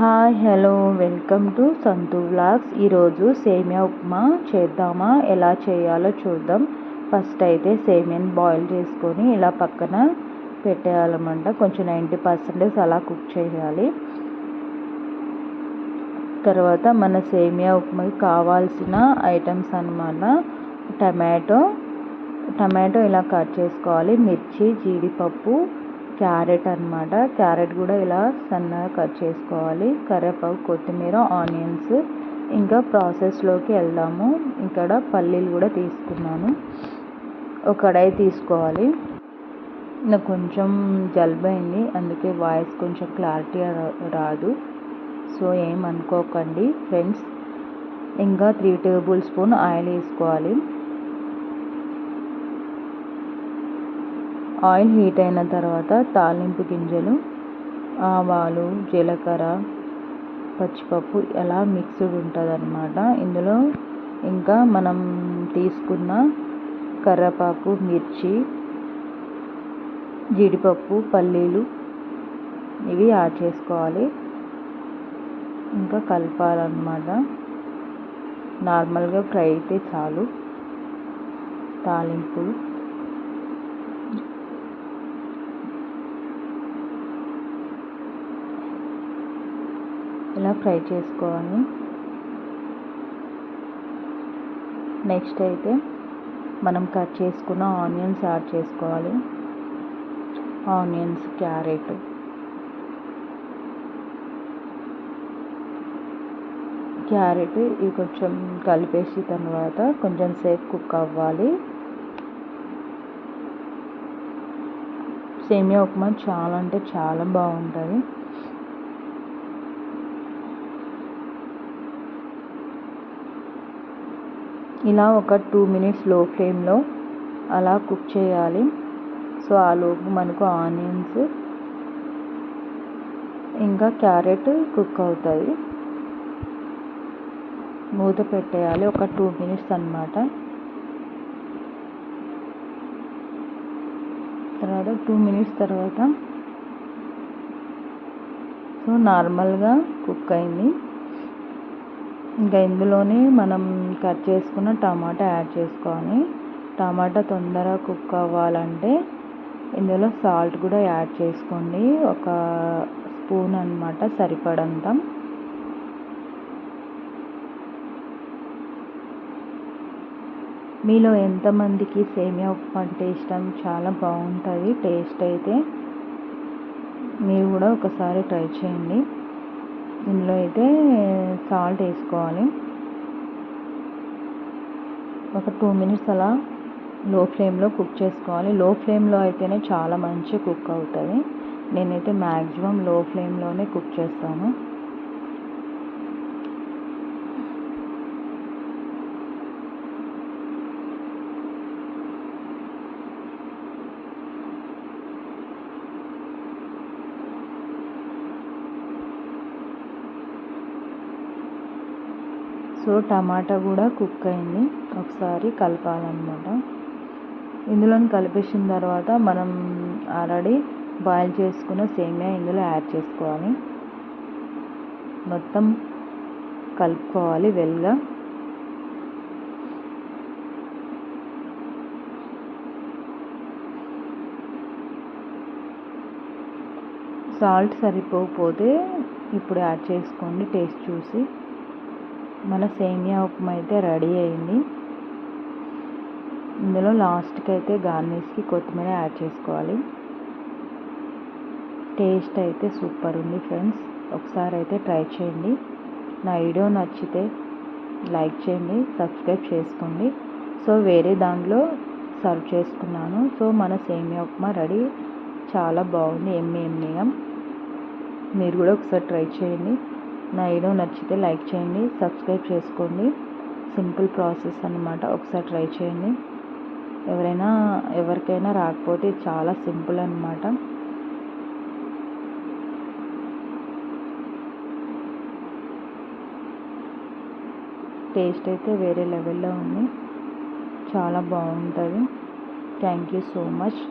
Hi hello welcome to Santhu vlogs. ఈరోజు సేమియా ఉప్మా చేద్దామా? ఎలా చేయాలో చూద్దాం. ఫస్ట్ అయితే సేమియాని బాయిల్ చేసుకొని ఇలా పక్కన పెట్టేయాలన్నమాట. కొంచెం నైంటీ పర్సెంటేజ్ అలా కుక్ చేయాలి. తర్వాత మన సేమియా ఉప్మాకి కావాల్సిన ఐటమ్స్ అన్నమాట. టమాటో టమాటో ఇలా కట్ చేసుకోవాలి. మిర్చి జీడిపప్పు క్యారెట్ అనమాట క్యారెట్ కూడా ఇలా సన్నగా కట్ చేసుకోవాలి. కరివేపాకు కొత్తిమీర ఆనియన్స్. ఇంకా ప్రాసెస్లోకి వెళ్దాము. ఇక్కడ పల్లీలు కూడా తీసుకున్నాను. ఒక కడాయి తీసుకోవాలి. నాకు కొంచెం జలుబైంది అయింది. అందుకే వాయిస్ కొంచెం క్లారిటీ రాదు. సో ఏమనుకోకండి ఫ్రెండ్స్. ఇంకా త్రీ టేబుల్ స్పూన్ ఆయిల్ వేసుకోవాలి. ఆయిల్ హీట్ అయిన తర్వాత తాలింపు గింజలు ఆవాలు జీలకర్ర పచ్చిపప్పు ఎలా మిక్స్డ్ ఉంటుంది అన్నమాట ఇందులో ఇంకా మనం తీసుకున్న కర్రపాకు మిర్చి జీడిపప్పు పల్లీలు ఇవి యాడ్ చేసుకోవాలి. ఇంకా కలపాలన్నమాట. నార్మల్గా ఫ్రై అయితే చాలు. తాలింపులు ఇలా ఫ్రై చేసుకోవాలి. నెక్స్ట్ అయితే మనం కట్ చేసుకున్న ఆనియన్స్ యాడ్ చేసుకోవాలి. Onions carrot. క్యారెట్ ఇవి కొంచెం కలిపేసి తర్వాత కొంచెం సేపు కుక్ అవ్వాలి. సేమియా ఉప్మా చాలా అంటే చాలా బాగుంటుంది. ఇలా ఒక టూ మినిట్స్లో ఫ్లేమ్లో అలా కుక్ చేయాలి. సో ఆ లోపు మనకు ఆనియన్స్ ఇంకా క్యారెట్ కుక్ అవుతుంది మూత పెట్టేయాలి ఒక టూ మినిట్స్ అనమాట తర్వాత టూ మినిట్స్ తర్వాత సో నార్మల్గా కుక్ అయింది. ఇంకా ఇందులోనే మనం కట్ చేసుకున్న టమాటా యాడ్ చేసుకోవాలి టమాటా తొందరగా కుక్ అవ్వాలంటే ఇందులో సాల్ట్ కూడా యాడ్ చేసుకోండి. ఒక స్పూన్ అనమాట సరిపడంత. మీలో ఎంతమందికి సేమియా ఉప్మా అంటే ఇష్టం? చాలా బాగుంటుంది టేస్ట్ అయితే. మీరు కూడా ఒకసారి ట్రై చేయండి. ఇందులో అయితే సాల్ట్ వేసుకోవాలి. ఒక టూ మినిట్స్ అలా లో ఫ్లేమ్లో కుక్ చేసుకోవాలి. లో ఫ్లేమ్లో అయితేనే చాలా మంచి కుక్ అవుతుంది. నేనైతే మ్యాక్సిమం లో ఫ్లేమ్లోనే కుక్ చేస్తాను. సో టమాటా కూడా కుక్ అయింది. ఒకసారి కలపాలన్నమాట. ఇందులో కలిపేసిన తర్వాత మనం ఆల్రెడీ బాయిల్ చేసుకున్న సేమియా ఇందులో యాడ్ చేసుకోవాలి. మొత్తం కలుపుకోవాలి వెల్గా. సాల్ట్ సరిపోకపోతే ఇప్పుడు యాడ్ చేసుకోండి టేస్ట్ చూసి. మన సేమియా ఉప్మా అయితే రెడీ అయింది. ఇందులో లాస్ట్కి అయితే గార్నిష్కి కొత్తిమీర యాడ్ చేసుకోవాలి. టేస్ట్ అయితే సూపర్ ఉంది ఫ్రెండ్స్. ఒకసారి అయితే ట్రై చేయండి. నా వీడియో నచ్చితే లైక్ చేయండి సబ్స్క్రైబ్ చేసుకోండి. సో వేరే దాంట్లో సర్వ్ చేసుకున్నాను. సో మన సేమియా ఉప్మా రెడీ. చాలా బాగుంది ఎమ్మె ఎమ్మిగా. మీరు కూడా ఒకసారి ట్రై చేయండి. నా వీడియో నచ్చితే లైక్ చేయండి సబ్స్క్రైబ్ చేసుకోండి. సింపుల్ ప్రాసెస్ అనమాట ఒకసారి ట్రై చేయండి. ఎవరైనా ఎవరికైనా రాకపోతే చాలా సింపుల్ అనమాట టేస్ట్ అయితే వేరే లెవెల్లో ఉంది. చాలా బాగుంటుంది. Thank you so much.